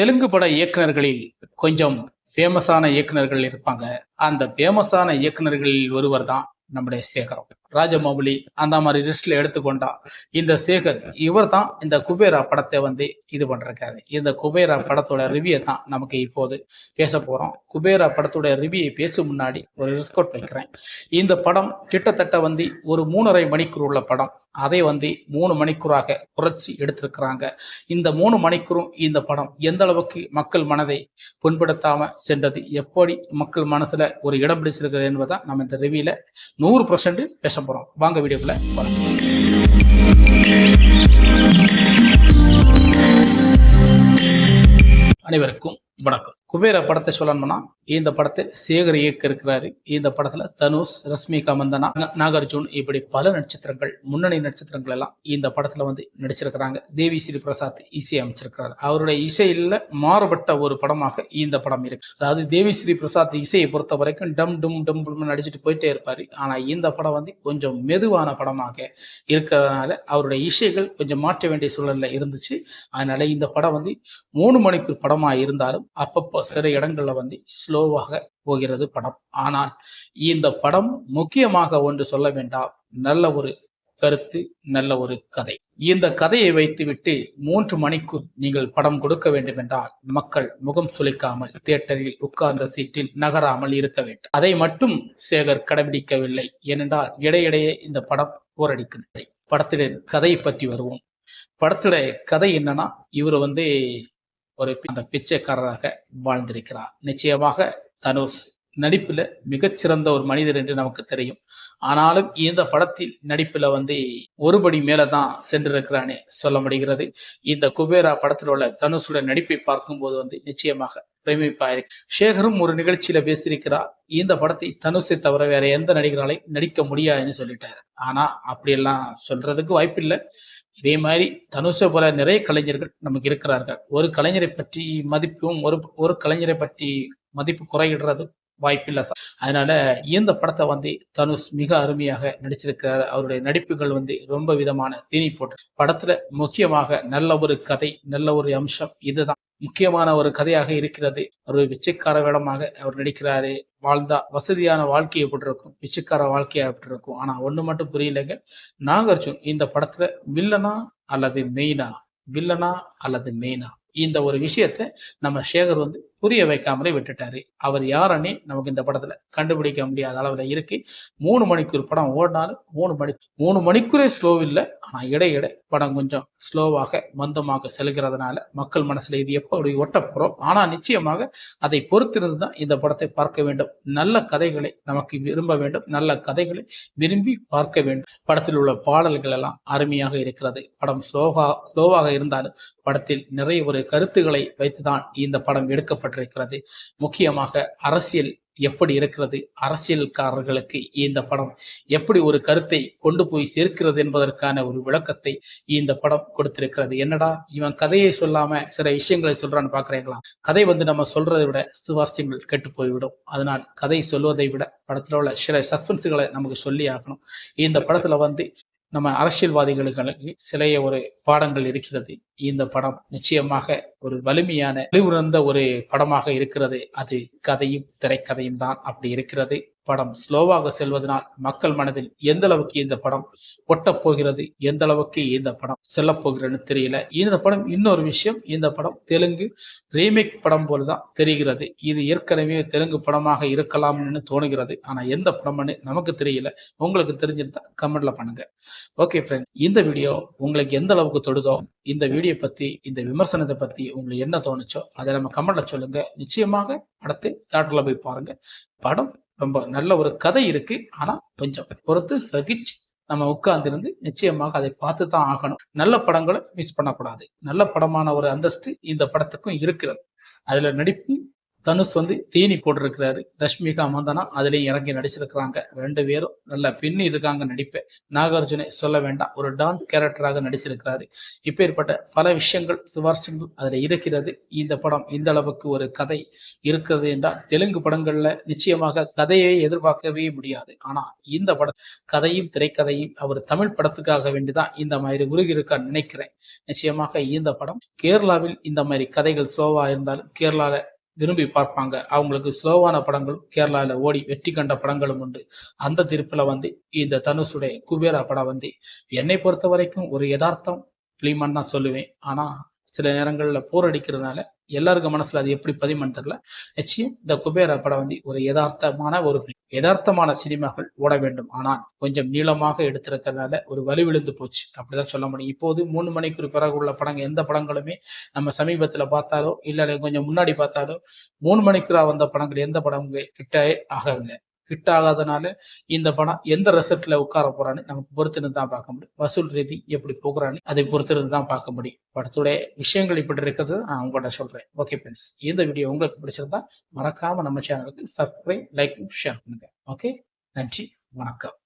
தெலுங்கு பட இயக்குநர்களில் கொஞ்சம் ஃபேமஸான இயக்குநர்கள் இருப்பாங்க. அந்த ஃபேமஸான இயக்குநர்களில் ஒருவர் தான் நம்முடைய சேகரம். ராஜமௌலி அந்த மாதிரி லிஸ்ட்ல எடுத்துக்கொண்டா இந்த சேகர் இவர் தான் இந்த குபேரா படத்தை வந்து இது பண்றாரு இந்த குபேரா படத்தோட ரிவ்யூ தான் நமக்கு இப்போது பேச போறோம். குபேரா படத்தோட ரிவ்யூ பேசும் முன்னாடி ஒரு ரிஸ்கவுட் வைக்கிறேன். இந்த படம் கிட்டத்தட்ட வந்து ஒரு மூணரை மணிக்கூர் உள்ள படம். அதை வந்து மூணு மணிக்கூறாக குறைச்சி எடுத்திருக்கிறாங்க. இந்த மூணு மணிக்கூறும் இந்த படம் எந்த அளவுக்கு மக்கள் மனதை புண்படுத்தாம சென்றது எப்படி மக்கள் மனசுல ஒரு இடம் பிடிச்சிருக்கிறது என்பதை நம்ம இந்த ரிவியூல நூறு பர்சன்ட் பேச போகிறோம் வாங்க வீடியோக்குள்ள அனைவருக்கும் வணக்கம். குபேர படத்தை சொல்லணும்னா இந்த படத்தை சேகர் இயக்க இருக்கிறாரு. இந்த படத்துல தனுஷ் ரஷ்மிகா மந்தனா நாகார்ஜுன் இப்படி பல நட்சத்திரங்கள் முன்னணி நட்சத்திரங்கள் எல்லாம் இந்த படத்துல வந்து நடிச்சிருக்கிறாங்க. தேவி ஸ்ரீ பிரசாத் இசை அமைச்சிருக்கிறாரு. அவருடைய இசையில மாறுபட்ட ஒரு படமாக இந்த படம் இருக்கு. அதாவது தேவி ஸ்ரீ பிரசாத் இசையை பொறுத்த வரைக்கும் டம் டும் டம் டும் நடிச்சுட்டு போயிட்டே இருப்பாரு. ஆனா இந்த படம் வந்து கொஞ்சம் மெதுவான படமாக இருக்கிறதுனால அவருடைய இசைகள் கொஞ்சம் மாற்ற வேண்டிய சூழல்ல இருந்துச்சு. அதனால இந்த படம் வந்து மூணு மணிக்கு படமா இருந்தாலும் அப்பப்போ சில இடங்களில் வந்து ஸ்லோவாக போகிறது படம். ஆனால் இந்த படம் முக்கியமாக ஒன்று சொல்ல வேண்டாம் நல்ல ஒரு கருத்து நல்ல ஒரு கதை. இந்த கதையை வைத்துவிட்டு மூன்று மணிக்கு நீங்கள் படம் கொடுக்க வேண்டும் என்றால் மக்கள் முகம் சுளிக்காமல் தியேட்டரில் உட்கார்ந்த சீட்டில் நகராமல் இருக்க வேண்டும். அதை மட்டும் சேகர் கடைபிடிக்கவில்லை. ஏனென்றால் இடையிடையே இந்த படம் போரடிக்குது. படத்திலே கதையை பற்றி வருவோம். படத்துல கதை என்னன்னா இவர் வந்து ஒரு அந்த பிச்சைக்காரராக வாழ்ந்திருக்கிறார். நிச்சயமாக தனுஷ் நடிப்பில் மிகச்சிறந்த ஒரு மனிதர் என்று நமக்கு தெரியும். ஆனாலும் இந்த படத்தில் நடிப்பில் வந்து ஒருபடி மேலதான் சென்றிருக்கிறானே சொல்ல முடிகிறது. இந்த குபேரா படத்தில் உள்ள தனுஷோட நடிப்பை பார்க்கும்போது வந்து நிச்சயமாக பிரமிப்பாயிருக்கு. சேகரும் ஒரு நிகழ்ச்சியில பேசியிருக்கிறார். இந்த படத்தை தனுஷை தவிர வேற எந்த நடிகராலையும் நடிக்க முடியாதுன்னு சொல்லிட்டாரு. ஆனா அப்படியெல்லாம் சொல்றதுக்கு வாய்ப்பில்லை. இதே மாதிரி தனுஷை போல நிறைய கலைஞர்கள் நமக்கு இருக்கிறார்கள். ஒரு கலைஞரை பற்றி மதிப்பும் ஒரு ஒரு கலைஞரை பற்றி மதிப்பு குறையிடுறதும் வாய்ப்பில்லை. சார். அதனால இந்த படத்தை வந்து தனுஷ் மிக அருமையாக நடிச்சிருக்கிறார். அவருடைய நடிப்புகள் வந்து ரொம்ப விதமான தீனி போட்டு. படத்துல முக்கியமாக நல்ல ஒரு கதை நல்ல ஒரு அம்சம் இதுதான். முக்கியமான ஒரு கதையாக இருக்கிறது. ஒரு பிச்சைக்கார வேடமாக அவர் நடிக்கிறாரு. வாழ்ந்தா வசதியான வாழ்க்கையை போட்டிருக்கும். பிச்சைக்கார வாழ்க்கையா இருக்கும் ஆனா ஒண்ணு மட்டும் புரியலைங்க. நாகார்ஜுன் இந்த படத்துல வில்லனா அல்லது மெயினா? வில்லனா அல்லது மெயினா? இந்த ஒரு விஷயத்த நம்ம சேகர் வந்து புரிய வைக்காமலே விட்டுட்டாரு. அவர் யாருன்னு நமக்கு இந்த படத்துல கண்டுபிடிக்க முடியாத அளவுல இருக்கு. மூணு மணிக்கூர் படம் ஓடினாலும் மூணு மணி மூணு மணிக்கூரே ஸ்லோ இல்லை. ஆனா இடையிட படம் கொஞ்சம் ஸ்லோவாக மந்தமாக செல்கிறதுனால மக்கள் மனசுல இது எப்படி ஒட்ட போறோம்? ஆனா நிச்சயமாக அதை பொறுத்திருந்து தான் இந்த படத்தை பார்க்க வேண்டும். நல்ல கதைகளை நமக்கு விரும்ப வேண்டும். நல்ல கதைகளை விரும்பி பார்க்க வேண்டும். படத்தில் உள்ள பாடல்கள் எல்லாம் அருமையாக இருக்கிறது. படம் ஸ்லோவா ஸ்லோவாக இருந்தாலும் படத்தில் நிறைய ஒரு கருத்துக்களை வைத்துதான் இந்த படம் எடுக்கப்பட்டிருக்கிறது முக்கியமாக அரசியல் எப்படி இருக்கிறது? அரசியல்காரர்களுக்கு இந்த படம் எப்படி ஒரு கருத்தை கொண்டு போய் சேர்க்கிறது என்பதற்கான ஒரு விளக்கத்தை இந்த படம் கொடுத்திருக்கிறது. என்னடா இவன் கதையை சொல்லாம சில விஷயங்களை சொல்றான்னு பாக்குறீங்களா கதை வந்து நம்ம சொல்றதை விட சுவாரஸ்யங்கள் கெட்டு போய்விடும். அதனால் கதை சொல்வதை விட படத்துல உள்ள சில சஸ்பென்ஸுகளை நமக்கு சொல்லி ஆகணும். இந்த படத்துல வந்து நம்ம அரசியல்வாதிகளுக்கு சிலைய ஒரு பாடங்கள் இருக்கிறது. இந்த படம் நிச்சயமாக ஒரு வலிமையான வலிவுறந்த ஒரு படமாக இருக்கிறது. அது கதையும் திரைக்கதையும் தான் அப்படி இருக்கிறது. படம் ஸ்லோவாக செல்வதனால் மக்கள் மனதில் எந்த அளவுக்கு இந்த படம் ஒட்டப் போகிறது எந்த அளவுக்கு இந்த படம் செல்லப் போகிறதுன்னு தெரியல. இந்த படம் இன்னொரு விஷயம் இந்த படம் தெலுங்கு ரீமேக் படம் போலதான் தெரிகிறது. இது ஏற்கனவே தெலுங்கு படமாக இருக்கலாம்னு தோணுகிறது. ஆனா எந்த படம்னு நமக்கு தெரியல. உங்களுக்கு தெரிஞ்சிருந்தா கமெண்ட்ல பண்ணுங்க. ஓகே ஃப்ரெண்ட் இந்த வீடியோ உங்களுக்கு எந்த அளவுக்கு தொடுதோ இந்த வீடியோ பத்தி இந்த விமர்சனத்தை பத்தி உங்களுக்கு என்ன தோணுச்சோ அதை நம்ம கமெண்ட்ல சொல்லுங்க. நிச்சயமாக படத்தை தேட்டர்ல போய் பாருங்க. படம் ரொம்ப நல்ல ஒரு கதை இருக்கு. ஆனா கொஞ்சம் பொறுத்து சகிச்சு நம்ம உட்கார்ந்திருந்து நிச்சயமாக அதை பார்த்து தான் ஆகணும். நல்ல படங்களை மிஸ் பண்ணக்கூடாது. நல்ல படமான ஒரு அந்தஸ்து இந்த படத்துக்கும் இருக்கிறது. அதுல நடிப்பு தனுஷ் வந்து தீனி போட்டிருக்கிறாரு. ரஷ்மிகா மந்தனா அதுலேயும் இறங்கி நடிச்சிருக்கிறாங்க. ரெண்டு பேரும் நல்ல பின்னி இருக்காங்க நடிப்பை. நாகார்ஜுனை சொல்ல வேண்டாம். ஒரு டான் கேரக்டராக நடிச்சிருக்கிறாரு. இப்பேற்பட்ட பல விஷயங்கள் சுவாரஸ்யங்கள் அதில் இருக்கிறது. இந்த படம் இந்த அளவுக்கு ஒரு கதை இருக்கிறது என்றால் தெலுங்கு படங்களில் நிச்சயமாக கதையை எதிர்பார்க்கவே முடியாது. ஆனால் இந்த படம் கதையும் திரைக்கதையும் அவர் தமிழ் படத்துக்காக வேண்டிதான் இந்த மாதிரி உருகிருக்க நினைக்கிறேன். நிச்சயமாக இந்த படம் கேரளாவில் இந்த மாதிரி கதைகள் ஸ்லோவா இருந்தாலும் கேரளாவில் விரும்பி பார்ப்பாங்க. அவங்களுக்கு ஸ்லோவான படங்களும் கேரளாவில் ஓடி வெற்றி கண்ட படங்களும் உண்டு. அந்த திருப்பில் வந்து இந்த தனுஷுடைய குபேரா படம் வந்து என்னை பொறுத்த வரைக்கும் ஒரு யதார்த்தம் ஃபிலிமான்னு தான் சொல்லுவேன். ஆனால் சில நேரங்களில் போர் அடிக்கிறதுனால எல்லாருக்கும் மனசுல அது எப்படி பதிமன் தெரியல. நிச்சயம் இந்த குபேரா படம் வந்து ஒரு யதார்த்தமான ஒரு யதார்த்தமான சினிமாக்கள் ஓட வேண்டும். ஆனால் கொஞ்சம் நீளமாக எடுத்திருக்கிறதுனால ஒரு வலி விழுந்து போச்சு. அப்படிதான் சொல்ல முடியும். இப்போது மூணு மணிக்கு பிறகு உள்ள படங்கள் எந்த படங்களுமே நம்ம சமீபத்துல பார்த்தாலோ இல்லை கொஞ்சம் முன்னாடி பார்த்தாலோ மூணு மணிக்கு வந்த படங்கள் எந்த படமும் கிட்டே ஆகவில்லை. ஹிட் ஆகாதனால இந்த படம் எந்த ரிசல்ட்ல உட்கார போறான்னு நமக்கு பொறுத்திருந்து தான் பார்க்க முடியும். வசூல் ரீதி எப்படி போகிறான்னு அதை பொறுத்திருந்து தான் பார்க்க முடியும். படத்துடைய விஷயங்கள் இப்படி இருக்கிறது நான் உங்கள்கிட்ட சொல்றேன். ஓகே ஃப்ரெண்ட்ஸ் இந்த வீடியோ உங்களுக்கு பிடிச்சிருந்தா மறக்காம நம்ம சேனலுக்கு சப்ஸ்கிரைப் லைக் ஷேர் பண்ணுங்க. ஓகே நன்றி. வணக்கம்.